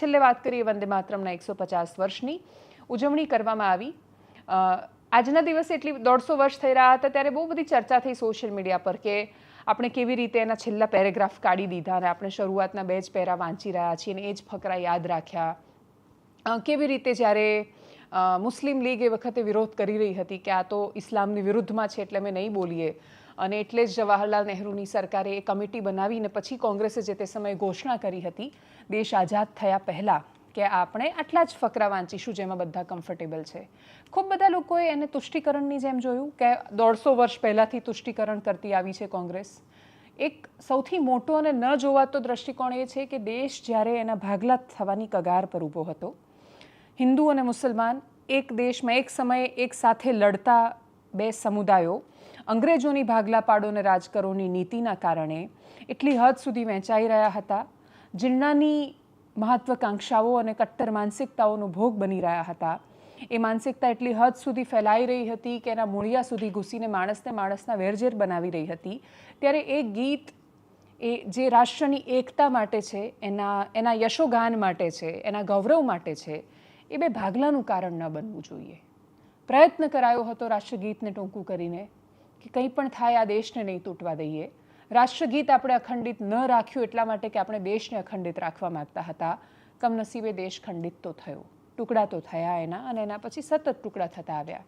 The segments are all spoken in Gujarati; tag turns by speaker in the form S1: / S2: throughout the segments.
S1: છેલ્લે વાત કરીએ વંદે માતરમના એકસો પચાસ વર્ષની. ઉજવણી કરવામાં આવી. આજના દિવસે એટલી દોઢસો વર્ષ થઈ રહ્યા હતા, ત્યારે બહુ બધી ચર્ચા થઈ સોશિયલ મીડિયા પર કે આપણે કેવી રીતે એના છેલ્લા પેરેગ્રાફ કાઢી દીધા અને આપણે શરૂઆતના બે જ પેરા વાંચી રહ્યા છીએ અને એ જ ફકરા યાદ રાખ્યા. કેવી રીતે જ્યારે મુસ્લિમ લીગ એ વખતે વિરોધ કરી રહી હતી કે આ તો ઇસ્લામની વિરુદ્ધમાં છે એટલે અમે નહીં બોલીએ. અને એટલે જ જવાહરલાલ નહેરુની સરકારે એ કમિટી બનાવીને પછી કોંગ્રેસે જે તે સમયે ઘોષણા કરી હતી, દેશ આઝાદ થયા પહેલાં કે આપણે આટલા જ ફકરા વાંચીશું જેમાં બધા કમ્ફર્ટેબલ છે. ખૂબ બધા લોકોએ એને તુષ્ટિકરણની જેમ જોયું કે દોઢસો વર્ષ પહેલાંથી તુષ્ટિકરણ કરતી આવી છે કોંગ્રેસ. એક સૌથી મોટો અને ન જોવાતો દ્રષ્ટિકોણ એ છે કે દેશ જ્યારે એના ભાગલા થવાની કગાર પર ઊભો હતો. હિન્દુ અને મુસલમાન એક દેશમાં એક સમયે એક સાથે લડતા બે સમુદાયો અંગ્રેજોની ભાગલા પાડો અને રાજકરોની નીતિના કારણે એટલી હદ સુધી વહેંચાઈ રહ્યા હતા. જીર્ણાની મહત્વકાંક્ષાઓ અને કટ્ટર માનસિકતાઓનો ભોગ બની રહ્યા હતા. એ માનસિકતા એટલી હદ સુધી ફેલાઈ રહી હતી કે એના મૂળિયા સુધી ઘૂસીને માણસને માણસના વેરઝેર બનાવી રહી હતી. ત્યારે એ ગીત, એ જે રાષ્ટ્રની એકતા માટે છે, એના એના યશોગાન માટે છે, એના ગૌરવ માટે છે, એ બે ભાગલાનું કારણ ન બનવું જોઈએ. પ્રયત્ન કરાયો હતો રાષ્ટ્રગીતને ટૂંકું કરીને. કે કંઈ પણ થાય આ દેશને નહીં તૂટવા દઈએ. રાષ્ટ્રગીત આપણે અખંડિત ન રાખ્યું એટલા માટે કે આપણે દેશને અખંડિત રાખવા માંગતા હતા. કમનસીબે દેશ ખંડિત તો થયો. ટુકડા તો થયા એના અને એના પછી સતત ટુકડા થતા આવ્યા.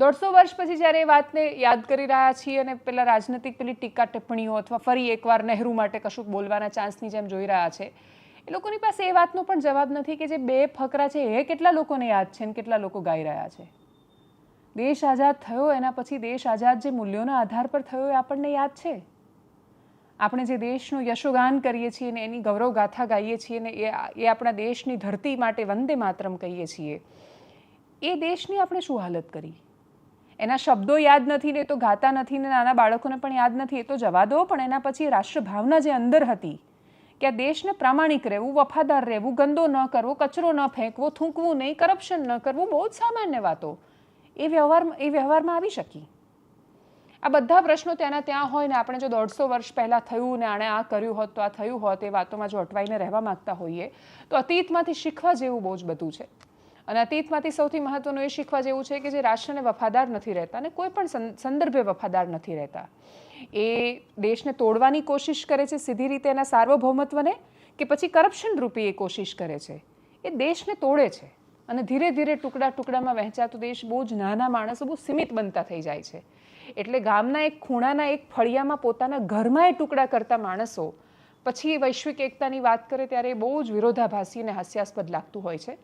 S1: દોઢસો વર્ષ પછી જ્યારે એ વાતને યાદ કરી રહ્યા છીએ અને પેલા રાજનૈતિક પેલી ટીકા ટિપ્પણીઓ અથવા ફરી એકવાર નહેરુ માટે કશુંક બોલવાના ચાન્સની જેમ જોઈ રહ્યા છે, એ લોકોની પાસે એ વાતનો પણ જવાબ નથી કે જે બે ફકરા છે એ કેટલા લોકોને યાદ છે અને કેટલા લોકો ગાઈ રહ્યા છે. દેશ આઝાદ થયો, એના પછી દેશ આઝાદ જે મૂલ્યોના આધાર પર થયો એ આપણને યાદ છે? આપણે જે દેશનું યશોગાન કરીએ છીએ ને એની ગૌરવ ગાથા ગાઈએ છીએ ને એ એ આપણા દેશની ધરતી માટે વંદે માતરમ કહીએ છીએ, એ દેશની આપણે શું હાલત કરી? એના શબ્દો યાદ નથી ને તો ગાતા નથી ને નાના બાળકોને પણ યાદ નથી, એ તો જવા દો પણ એના પછી રાષ્ટ્રભાવના જે અંદર હતી કે આ દેશને પ્રામાણિક રહેવું, વફાદાર રહેવું, ગંદો ન કરવો, કચરો ન ફેંકવો, થૂંકવું નહીં, કરપ્શન ન કરવું, બહુ જ સામાન્ય વાતો. એ વ્યવહાર એ વ્યવહારમાં આવી શકી? આ બધા પ્રશ્નો ત્યાંના ત્યાં હોય ને આપણે જો દોઢસો વર્ષ પહેલાં થયું ને આણે આ કર્યું હોત, તો આ થયું હોત, એ વાતોમાં જો અટવાઈને રહેવા માંગતા હોઈએ, તો અતીતમાંથી શીખવા જેવું બહુ જ બધું છે. અને અતીતમાંથી સૌથી મહત્વનું એ શીખવા જેવું છે કે જે રાષ્ટ્રને વફાદાર નથી રહેતા અને કોઈ પણ સંદર્ભે વફાદાર નથી રહેતા. એ દેશને તોડવાની કોશિશ કરે છે સીધી રીતે એના સાર્વભૌમત્વને કે પછી કરપ્શન રૂપી એ કોશિશ કરે છે. એ દેશને તોડે છે. અને ધીરે ધીરે ટુકડા ટુકડામાં વહેંચાતો દેશ બહુ જ નાના માણસો બહુ સીમિત બનતા થઈ જાય છે. એટલે ગામના એક ખૂણાના એક ફળિયામાં પોતાના ઘરમાં એ ટુકડા કરતા માણસો, પછી વૈશ્વિક એકતાની વાત કરે ત્યારે એ બહુ જ વિરોધાભાસી અને હાસ્યાસ્પદ લાગતું હોય છે.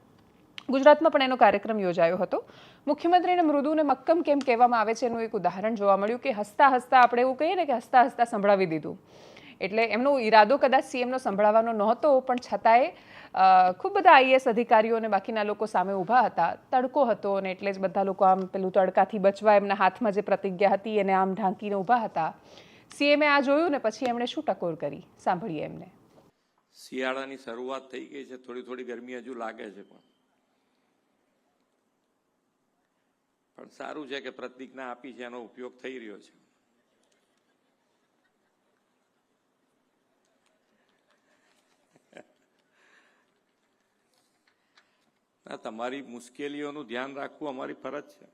S1: ગુજરાતમાં પણ એનો કાર્યક્રમ યોજાયો હતો. મુખ્યમંત્રીને મૃદુને મક્કમ કેમ કહેવામાં આવે છે એનું એક ઉદાહરણ જોવા મળ્યું કે હસતા હસતા આપણે એવું કહીએ ને કે હસતા હસતા સંભળાવી દીધું. એટલે એમનો ઈરાદો કદાચ સીએમનો સંભળાવવાનો નહોતો, પણ છતાંય ખૂબ બધા આઈએસ અધિકારીઓ અને બાકીના લોકો સામે ઊભા હતા. તડકો હતો અને એટલે જ બધા લોકો આમ પેલું તડકાથી બચવા, એમના હાથમાં જે પ્રતિજ્ઞા હતી એને આમ ઢાંકીને ઊભા હતા. સીએમએ આ જોયું ને પછી એમણે શું ટકોર કરી? સાંભળીએ એમને.
S2: શિયાળાની શરૂઆત થઈ ગઈ છે. થોડી થોડી ગરમી હજુ લાગે છે પણ. પણ સારું છે કે પ્રતિજ્ઞા આપી છે, એનો ઉપયોગ થઈ રહ્યો છે. તમારી મુશ્કેલીઓનું ધ્યાન રાખવું અમારી ફરજ છે.